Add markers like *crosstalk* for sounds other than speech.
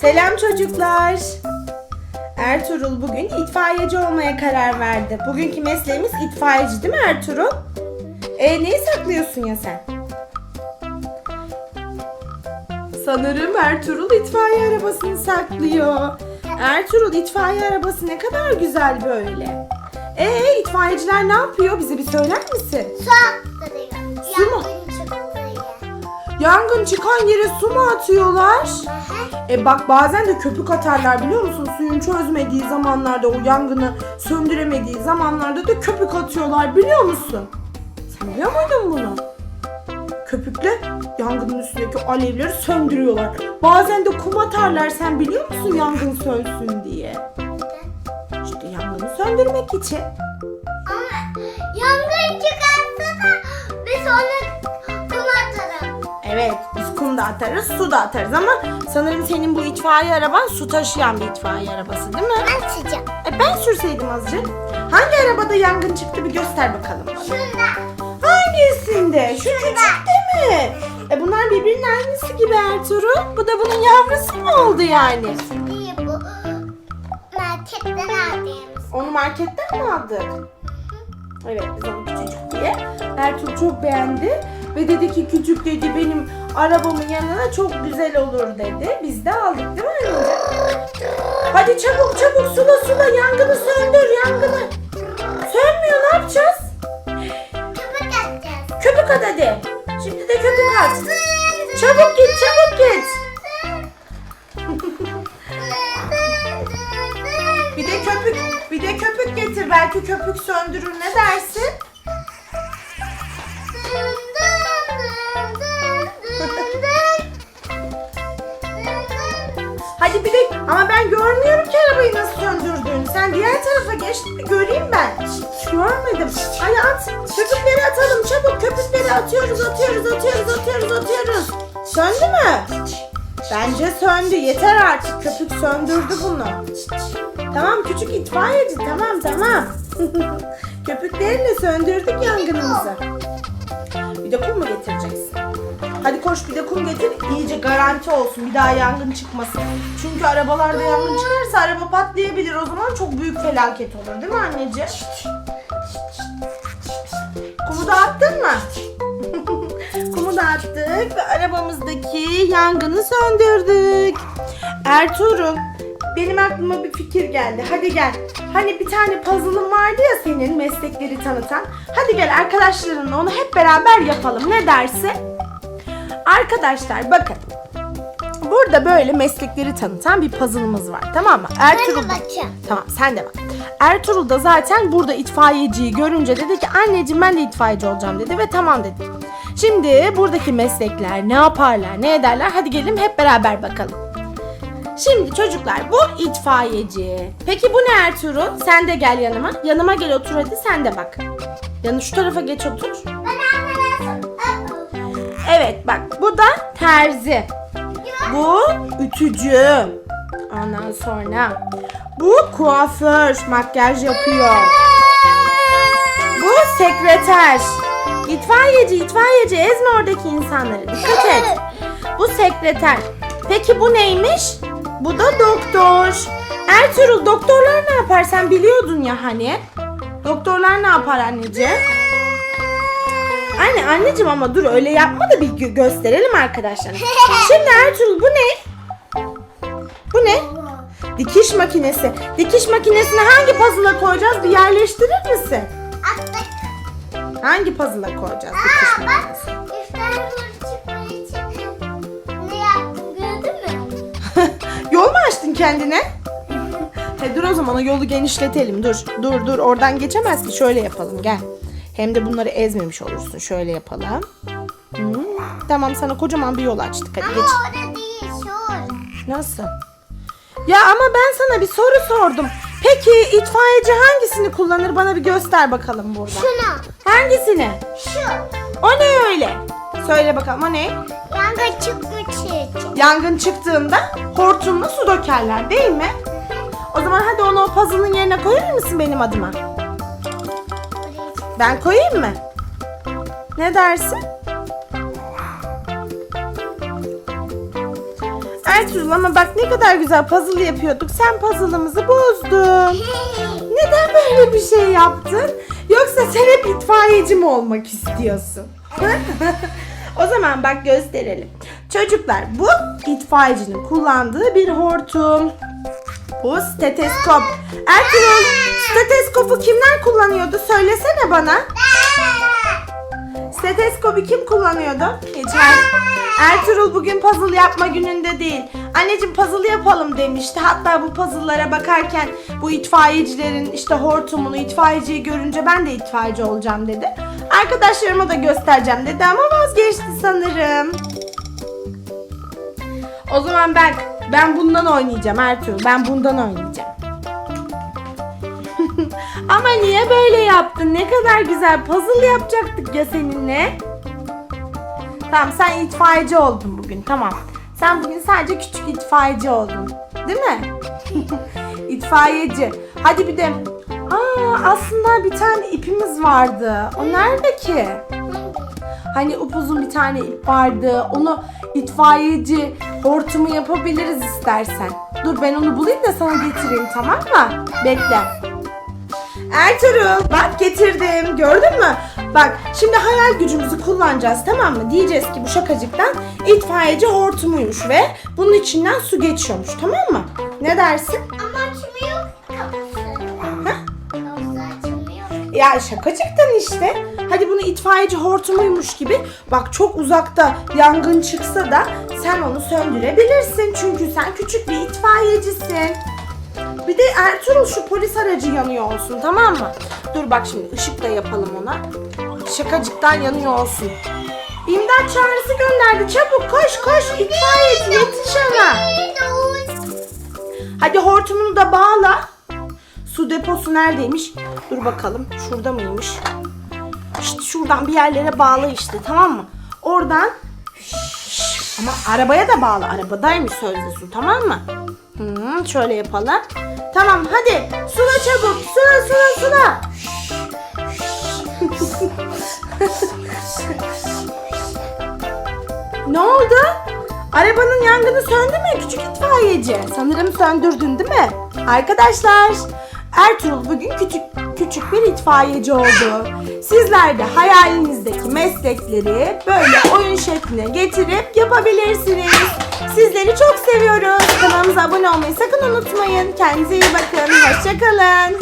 Selam çocuklar. Ertuğrul bugün itfaiyeci olmaya karar verdi. Bugünkü mesleğimiz itfaiyeci değil mi Ertuğrul? E neyi saklıyorsun ya sen? Sanırım Ertuğrul itfaiye arabasını saklıyor. Ertuğrul itfaiye arabası ne kadar güzel böyle. E itfaiyeciler ne yapıyor? Bize bir söyler misin? Su attırıyor. Yangın çıkan yere su mu atıyorlar? E bak bazen de köpük atarlar biliyor musun? Suyun çözmediği zamanlarda o yangını söndüremediği zamanlarda da köpük atıyorlar biliyor musun? Sen biliyor muydun bunu? Köpükle yangının üstündeki alevleri söndürüyorlar. Bazen de kum atarlar sen biliyor musun yangın sönsün diye. İşte yangını söndürmek için. Ama yangın kum da atarız su da atarız ama sanırım senin bu itfaiye araban su taşıyan bir itfaiye arabası değil mi? Ben sıcağım. E ben sürseydim azıcık. Hangi arabada yangın çıktı bir göster bakalım. Şunda. Hangisinde? Şu küçükte mi? E bunlar birbirinin aynısı gibi Ertuğrul. Bu da bunun yavrusu mu oldu yani? Değil bu. Marketten aldığımız. Onu marketten mi aldık? Evet biz onu küçücük diye. Ertuğrul çok beğendi. Ve dedi ki küçük dedi benim arabamın yanına çok güzel olur dedi. Biz de aldık değil mi anneciğim? Hadi çabuk çabuk sula sula yangını söndür yangını. Sönmüyor ne yapacağız? Köpük atacağız. Köpük at hadi. Şimdi de köpük at. Çabuk git çabuk git. Bir de köpük bir de köpük getir. Belki köpük söndürür ne dersin? Ama ben görmüyorum ki arabayı nasıl söndürdüğünü. Sen diğer tarafa geçtin mi göreyim ben. Hiç görmedim. Hadi at. Köpükleri atalım çabuk. Köpükleri atıyoruz atıyoruz atıyoruz atıyoruz atıyoruz. Söndü mü? Bence söndü. Yeter artık. Köpük söndürdü bunu. Tamam küçük itfaiyeci. Tamam tamam. *laughs* Köpüklerle söndürdük yangınımızı. Bir de kum mu getireceksin? Hadi koş bir de kum getir. İyice garanti olsun. Bir daha yangın çıkmasın. Çünkü arabalarda yangın çıkarsa araba patlayabilir. O zaman çok büyük felaket olur değil mi anneciğim? Kumu da attın mı? *laughs* Kumu da attık ve arabamızdaki yangını söndürdük. Ertuğrul benim aklıma bir fikir geldi. Hadi gel. Hani bir tane puzzle'ın vardı ya senin meslekleri tanıtan. Hadi gel arkadaşlarınla onu hep beraber yapalım. Ne dersin? Arkadaşlar bakın. Burada böyle meslekleri tanıtan bir puzzle'ımız var. Tamam mı? Ertuğrul. Tamam sen de bak. Ertuğrul da zaten burada itfaiyeciyi görünce dedi ki anneciğim ben de itfaiyeci olacağım dedi ve tamam dedi. Şimdi buradaki meslekler ne yaparlar ne ederler hadi gelin hep beraber bakalım. Şimdi çocuklar bu itfaiyeci. Peki bu ne Ertuğrul? Sen de gel yanıma. Yanıma gel otur hadi sen de bak. Yanı şu tarafa geç otur. Bak bu da terzi. Bu ütücü. Ondan sonra bu kuaför makyaj yapıyor. Bu sekreter. İtfaiyeci, itfaiyeci ezme oradaki insanları. Dikkat et. Bu sekreter. Peki bu neymiş? Bu da doktor. Ertuğrul doktorlar ne yapar? Sen biliyordun ya hani. Doktorlar ne yapar anneciğim? Anne anneciğim ama dur öyle yapma da bir gö- gösterelim arkadaşlar. *laughs* Şimdi Ertuğrul bu ne? Bu ne? Dikiş makinesi. Dikiş makinesini hangi puzzle'a koyacağız? Bir yerleştirir misin? Attık. Hangi puzzle'a koyacağız dikiş Aa bak. makinesini? İftar çıkmak için ne yaptım gördün mü? *laughs* Yol mu açtın kendine? *laughs* He dur o zaman o yolu genişletelim. Dur dur dur oradan geçemez ki. Şöyle yapalım gel. Hem de bunları ezmemiş olursun. Şöyle yapalım. Hmm, Tamam sana kocaman bir yol açtık. Hadi Ama geç. orada değil şu. Nasıl? Ya ama ben sana bir soru sordum. Peki itfaiyeci hangisini kullanır? Bana bir göster bakalım burada. Şunu. Hangisini? Şu. O ne öyle? Söyle bakalım o ne? Yangın çıkmak için. Yangın çıktığında hortumla su dökerler değil mi? O zaman hadi onu o puzzle'ın yerine koyar mısın benim adıma? Ben koyayım mı? Ne dersin? Ertuğrul ama bak ne kadar güzel puzzle yapıyorduk. Sen puzzle'ımızı bozdun. *laughs* Neden böyle bir şey yaptın? Yoksa sen hep itfaiyeci mi olmak istiyorsun? *laughs* o zaman bak gösterelim. Çocuklar bu itfaiyecinin kullandığı bir hortum. Bu steteskop. Ertuğrul steteskopu kimler kullanıyordu? Söylesene bana. Steteskopu kim kullanıyordu? Geçen Ertuğrul bugün puzzle yapma gününde değil. Anneciğim puzzle yapalım demişti. Hatta bu puzzle'lara bakarken bu itfaiyecilerin işte hortumunu, itfaiyeciyi görünce ben de itfaiyeci olacağım dedi. Arkadaşlarıma da göstereceğim dedi ama vazgeçti sanırım. O zaman ben ben bundan oynayacağım Ertuğrul. Ben bundan oynayacağım. *laughs* Ama niye böyle yaptın? Ne kadar güzel puzzle yapacaktık ya seninle. Tamam sen itfaiyeci oldun bugün tamam. Sen bugün sadece küçük itfaiyeci oldun. Değil mi? *laughs* itfaiyeci. Hadi bir de Aa, aslında bir tane ipimiz vardı. O nerede ki? Hani upuzun bir tane ip vardı. Onu itfaiyeci hortumu yapabiliriz istersen. Dur ben onu bulayım da sana getireyim tamam mı? Bekle. Ertuğrul bak getirdim gördün mü? Bak şimdi hayal gücümüzü kullanacağız tamam mı? Diyeceğiz ki bu şakacıktan itfaiyeci hortumuymuş ve bunun içinden su geçiyormuş tamam mı? Ne dersin? Ama açmıyor Ya şakacıktan işte. Hadi bunu itfaiyeci hortumuymuş gibi. Bak çok uzakta yangın çıksa da sen onu söndürebilirsin. Çünkü sen küçük bir itfaiyecisin. Bir de Ertuğrul şu polis aracı yanıyor olsun tamam mı? Dur bak şimdi ışık da yapalım ona. Şakacıktan yanıyor olsun. İmdat çağrısı gönderdi. Çabuk koş koş itfaiyeci yetiş ona. Hadi hortumunu da bağla. Su deposu neredeymiş? Dur bakalım. Şurada mıymış? İşte şuradan bir yerlere bağla işte tamam mı? Oradan ama arabaya da bağlı. Arabadaymış sözde su tamam mı? Hı, şöyle yapalım. Tamam hadi. Sula çabuk. Sula sula sula. *laughs* ne oldu? Arabanın yangını söndü mü küçük itfaiyeci? Sanırım söndürdün değil mi? Arkadaşlar Ertuğrul bugün küçük küçük bir itfaiyeci oldu. Sizler de hayalinizdeki meslekleri böyle oyun şekline getirip yapabilirsiniz. Sizleri çok seviyoruz. Kanalımıza abone olmayı sakın unutmayın. Kendinize iyi bakın. Hoşçakalın.